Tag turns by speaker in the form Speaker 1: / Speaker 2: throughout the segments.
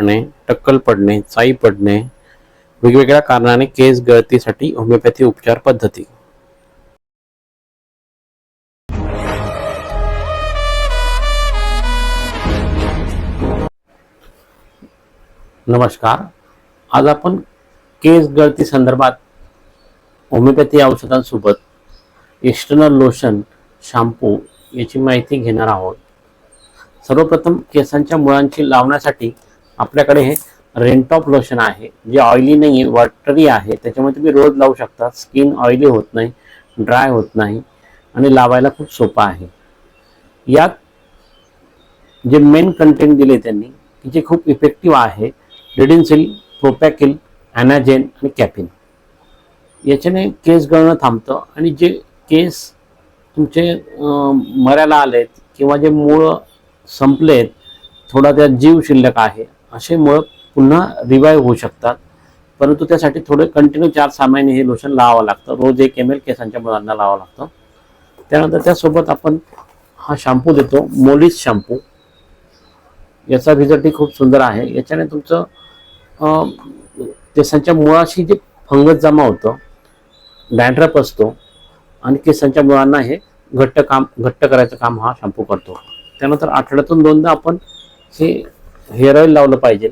Speaker 1: पडणे टक्कल पडणे चाई पडणे वेगवेगळ्या कारणाने केस गळतीसाठी होमिओपॅथी उपचार पद्धती. नमस्कार. आज आपण केस गळती संदर्भात होमिओपॅथी औषधांसोबत एक्स्टर्नल लोशन शॅम्पू याची माहिती घेणार आहोत. सर्वप्रथम केसांच्या मुळांची लावण्यासाठी आपल्याकडे हे रेंटॉप लोशन आहे जे ऑइली नाही आहे वॉटरी आहे. त्याच्यामुळे तुम्ही रोज लावू शकता. स्किन ऑइली होत नाही ड्राय होत नाही आणि लावायला खूप सोपं आहे. यात जे मेन कंटेंट दिले त्यांनी की जे खूप इफेक्टिव्ह आहे रिडिन्सिल प्रोपॅकिल ॲनाजेन आणि कॅपिन याच्याने केस गळणं थांबतं आणि जे केस तुमचे अं, मरायला आलेत किंवा जे मूळ संपलेत थोडा त्यात जीव शिल्लक आहे असे मुळं पुन्हा रिवाईव्ह होऊ शकतात. परंतु त्यासाठी थोडे कंटिन्यू चार सहा महिने हे लोशन लावावं लागतं. रोज एक एम एल केसांच्या मुळांना लावावं लागतं. त्यानंतर त्यासोबत आपण हा शॅम्पू देतो मोलिस शॅम्पू याचा रिझल्टही खूप सुंदर आहे. याच्याने तुमचं केसांच्या मुळाशी जे फंगस जमा होतं डॅन्ड्रप असतो आणि केसांच्या मुळांना हे घट्ट काम घट्ट करायचं काम हा शॅम्पू करतो. त्यानंतर आठवड्यातून दोनदा आपण हे हेअर ऑइल लावलं पाहिजे.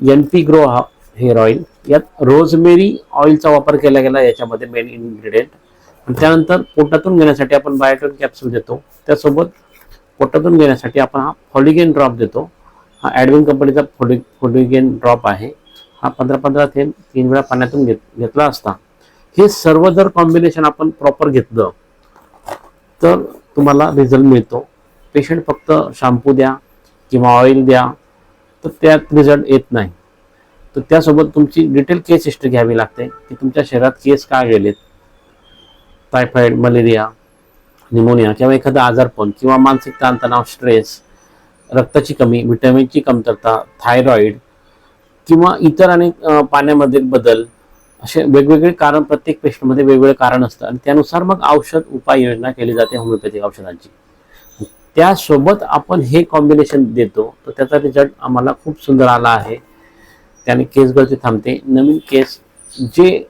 Speaker 1: एन पी ग्रो हा हेअर ऑइल यात रोजमेरी ऑइलचा वापर केला गेला याच्यामध्ये मेन इन्ग्रेडियंट त्यानंतर पोटातून घेण्यासाठी आपण बायोटोन कॅप्सूल देतो. त्यासोबत पोटातून घेण्यासाठी आपण हा फॉलिगेन ड्रॉप देतो. हा ॲडविन कंपनीचा फोडि फोडिगेन ड्रॉप आहे. हा पंधरा पंधरा थेंब तीन वेळा पाण्यातून घेत घेतला असता. हे सर्व जर कॉम्बिनेशन आपण प्रॉपर घेतलं तर तुम्हाला रिझल्ट मिळतो. पेशंट फक्त शॅम्पू द्या किंवा ऑइल द्या. तर त्यात रिझल्ट येत नाही. तर त्यासोबत तुमची डिटेल केस हिस्ट्री घ्यावी लागते. की तुमच्या शरीरात केस का गेलेत टायफॉईड मलेरिया निमोनिया किंवा एखादा आजारपण किंवा मानसिक ताणतणाव स्ट्रेस रक्ताची कमी विटॅमिनची कमतरता थायरॉईड किंवा इतर अनेक पाण्यामध्ये बदल असे वेगवेगळे कारण प्रत्येक पेशंटमध्ये वेगवेगळे कारण असतं. आणि त्यानुसार मग औषध उपाययोजना केली जाते होमिओपॅथिक औषधांची. त्यासोबत आपण हे कॉम्बिनेशन देतो. तर त्याचा रिझल्ट आम्हाला खूप सुंदर आला आहे. त्याने केस गळती थांबते. नवीन केस जे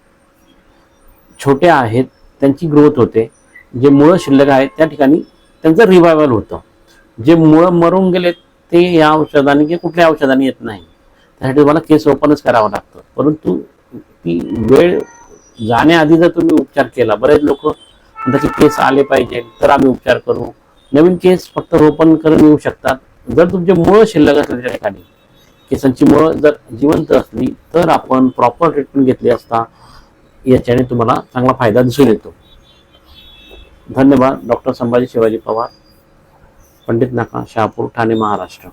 Speaker 1: छोटे आहेत त्यांची ग्रोथ होते. जे मुळं शिल्लक आहेत त्या ठिकाणी त्यांचं रिवायवल होतं. जे मुळं मरून गेलेत ते या औषधाने किंवा कुठल्या औषधाने येत नाही. त्यासाठी तुम्हाला केस ओपनच करावं लागतं. परंतु ती वेळ जाण्याआधी जर तुम्ही उपचार केला बरेच लोक म्हणतात की केस आले पाहिजे तर आम्ही उपचार करू. नवीन केस फक्त रोपण करून येऊ शकतात. जर तुमचे मुळं शिल्लक असले त्या ठिकाणी केसांची मुळं जर जिवंत असली तर आपण प्रॉपर ट्रीटमेंट घेतली असता याच्याने तुम्हाला चांगला फायदा दिसून येतो. धन्यवाद. डॉक्टर संभाजी शिवाजी पवार पंडित नाका शहापूर ठाणे महाराष्ट्र.